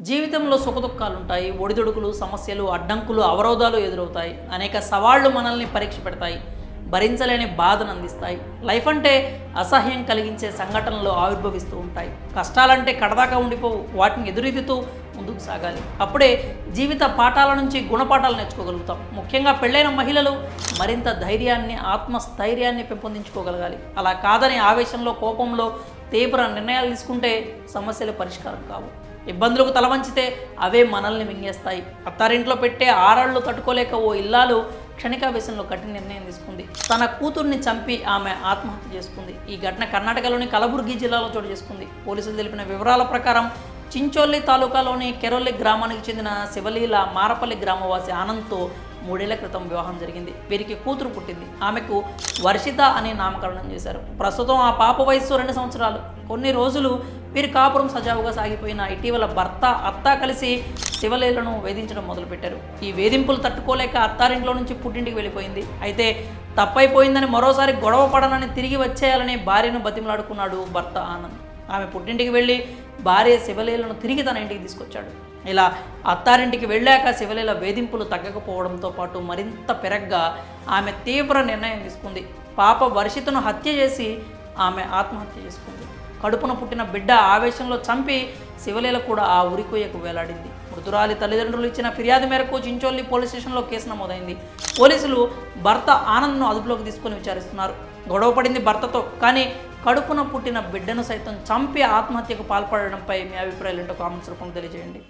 జీవితంలో సుఖదుఖాలు ఉంటాయి ఒడిదుడుకులు సమస్యలు అడ్డంకులు అవరోధాలు ఎదురవుతాయి. అనేక సవాళ్ళు మనల్ని పరీక్ష పెడతాయి భరించలేని బాధను అందిస్తాయి. లైఫ్ అంటే అసహ్యం కలిగించే సంఘటనలు ఆవిర్భవిస్తూ ఉంటాయి. కష్టాలంటే కడదాకా ఉండిపోవు వాటిని ఎదురెదుతూ ముందుకు సాగాలి. అప్పుడే జీవిత పాఠాల నుంచి గుణపాఠాలు నేర్చుకోగలుగుతాం. ముఖ్యంగా పెళ్ళైన మహిళలు మరింత ధైర్యాన్ని ఆత్మస్థైర్యాన్ని పెంపొందించుకోగలగాలి. అలా కాదని ఆవేశంలో కోపంలో తీవ్ర నిర్ణయాలు తీసుకుంటే సమస్యలు పరిష్కారం కావు. ఇబ్బందులకు తలవంచితే అవే మనల్ని మింగేస్తాయి. అత్తారింట్లో పెట్టే ఆరాళ్ళు తట్టుకోలేక ఓ ఇల్లాలు క్షణికావేశంలో కఠిన నిర్ణయం తీసుకుంది. తన కూతుర్ని చంపి ఆమె ఆత్మహత్య చేసుకుంది. ఈ ఘటన కర్ణాటకలోని కలబుర్గి జిల్లాలో చోటు చేసుకుంది. పోలీసులు తెలిపిన వివరాల ప్రకారం చించోల్లి తాలూకాలోని కెరొల్లి గ్రామానికి చెందిన శివలీల మారపల్లి గ్రామవాసి ఆనంద్తో మూడేళ్ళ క్రితం వివాహం జరిగింది. వీరికి కూతురు పుట్టింది. ఆమెకు వర్షిత అని నామకరణం చేశారు. ప్రస్తుతం ఆ పాప వయస్సు రెండు సంవత్సరాలు. కొన్ని రోజులు వీరి కాపురం సజావుగా సాగిపోయిన ఇటీవల భర్త అత్త కలిసి శివలీలను వేధించడం మొదలుపెట్టారు. ఈ వేధింపులు తట్టుకోలేక అత్తారింట్లో నుంచి పుట్టింటికి వెళ్ళిపోయింది. అయితే తప్పైపోయిందని మరోసారి గొడవ పడనని తిరిగి వచ్చేయాలని భార్యను బతిమలాడుకున్నాడు భర్త ఆనంద్. ఆమె పుట్టింటికి వెళ్ళి భార్య శివలీలను తిరిగి తన ఇంటికి తీసుకొచ్చాడు. ఇలా అత్తారింటికి వెళ్ళాక శివలీల వేధింపులు తగ్గకపోవడంతో పాటు మరింత పెరగ్గా ఆమె తీవ్ర నిర్ణయం తీసుకుంది. పాప వర్షితను హత్య చేసి ఆమె ఆత్మహత్య చేసుకుంది. కడుపున పుట్టిన బిడ్డ ఆవేశంలో చంపి శివలీల కూడా ఆ ఉరికొయ్యకు వేలాడింది. మృతురాలి తల్లిదండ్రులు ఇచ్చిన ఫిర్యాదు మేరకు చించోల్లి పోలీస్ స్టేషన్లో కేసు నమోదైంది. పోలీసులు భర్త ఆనంద్ను అదుపులోకి తీసుకొని విచారిస్తున్నారు. గొడవ పడింది భర్తతో కానీ కడుపున పుట్టిన బిడ్డను సైతం చంపి ఆత్మహత్యకు పాల్పడడంపై మీ అభిప్రాయాలు ఏంటో కామెంట్స్ రూపంలో తెలియజేయండి.